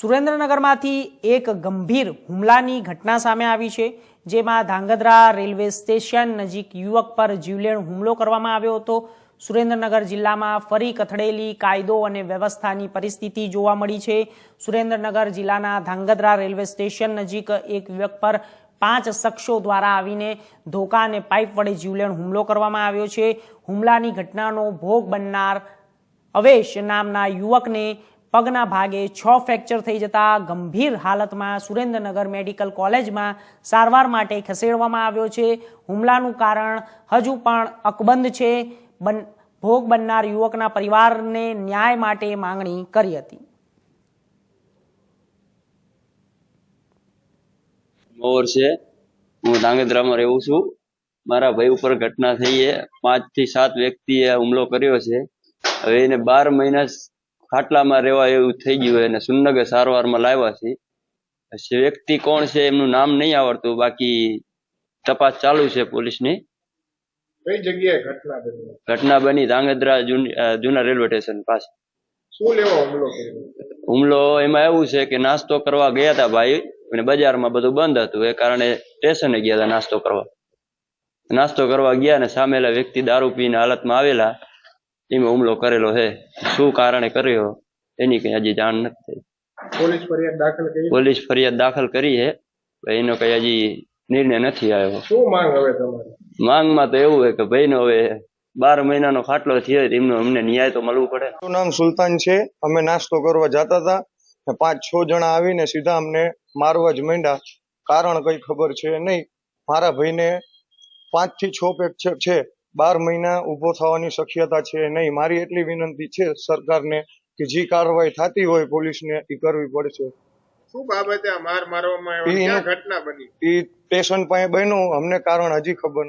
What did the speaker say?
સુરેન્દ્રનગરમાંથી એક ગંભીર હુમલાની ઘટના સામે આવી છે, જેમાં ધાંગધ્રા રેલવે સ્ટેશન નજીક યુવક પર જીવલેણ હુમલો કરવામાં આવ્યો હતો. સુરેન્દ્રનગર જિલ્લામાં ફરી કથળેલી કાયદો અને વ્યવસ્થાની પરિસ્થિતિ જોવા મળી છે. સુરેન્દ્રનગર જિલ્લાના ધાંગધ્રા રેલવે સ્ટેશન નજીક એક યુવક પર પાંચ શખ્સો દ્વારા આવીને ધોકા અને પાઇપ વડે જીવલેણ હુમલો કરવામાં આવ્યો છે. હુમલાની ઘટનાનો ભોગ બનનાર અવેશ નામના યુવકને પગના ભાગે છ ફ્રેક્ચર થઈ જતા ગંભીર હાલતમાં સુરેન્દ્રનગર મેડિકલ કોલેજમાં સારવાર માટે ખસેડવામાં આવ્યો છે. હુમલાનું કારણ હજુ પણ અકબંધ છે. ભોગ બનનાર યુવકના પરિવારને ન્યાય માટે માંગણી કરી હતી. મોર છે. હું ધાંગધ્રામાં રહું છું. મારા ભાઈ ઉપર ઘટના થઈ છે. પાંચથી સાત વ્યક્તિએ હુમલો કર્યો છે. હવે એને બાર મહિના ખાટલામાં રહેવા એવું થઈ ગયું અને સુનગર સારવારમાં લાવ્યા છે. વ્યક્તિ કોણ છે એમનું નામ નહીં આવડતું બાકી તપાસ ચાલુ છે પોલીસની. કઈ જગ્યાએ ઘટના બની? ઘટના બની ધાંગધ્રા જૂના રેલવે સ્ટેશન પાસે. શું લેવો હુમલો હુમલો એમાં એવું છે કે નાસ્તો કરવા ગયા હતા ભાઈ અને બજારમાં બધું બંધ હતું. એ કારણે સ્ટેશને ગયા હતા નાસ્તો કરવા. નાસ્તો કરવા ગયા અને સામેલા વ્યક્તિ દારૂ પીને હાલતમાં આવેલા. એમાં હુમલો કરેલો છે. શું કારણે કર્યો? એની કઈ હજી જાણ નથી થઈ. પોલીસ ફરિયાદ દાખલ કરી? પોલીસ ફરિયાદ દાખલ કરી છે એનો કઈ હજી નિર્ણય નથી આવ્યો. શું માંગ હવે તમારી? માંગમાં તો એવું છે કે ભાઈનો હવે બાર મહિનાનો ખાટલો થયો એમનો અમને ન્યાય તો મળવું પડે. ને. મારું નામ સુલતાન છે. અમે નાસ્તો કરવા જતા હતા પાંચ છ જણા આવીને સીધા અમને મારવા જ માંડ્યા. કારણ કઈ ખબર છે નહીં? મારા ભાઈને પાંચથી છ પેક છે. બાર મહિના ઊભો થવાની શક્યતા છે નહીં. મારી એટલી વિનંતી છે સરકારને કે જે કાર્યવાહી થતી હોય પોલીસને એ કરવી પડશે. શું બાબતે આ માર મારવામાં આવ્યો? ક્યાં ઘટના બની? એ સ્ટેશન પાસે બન્યું. અમને કારણ હજી ખબર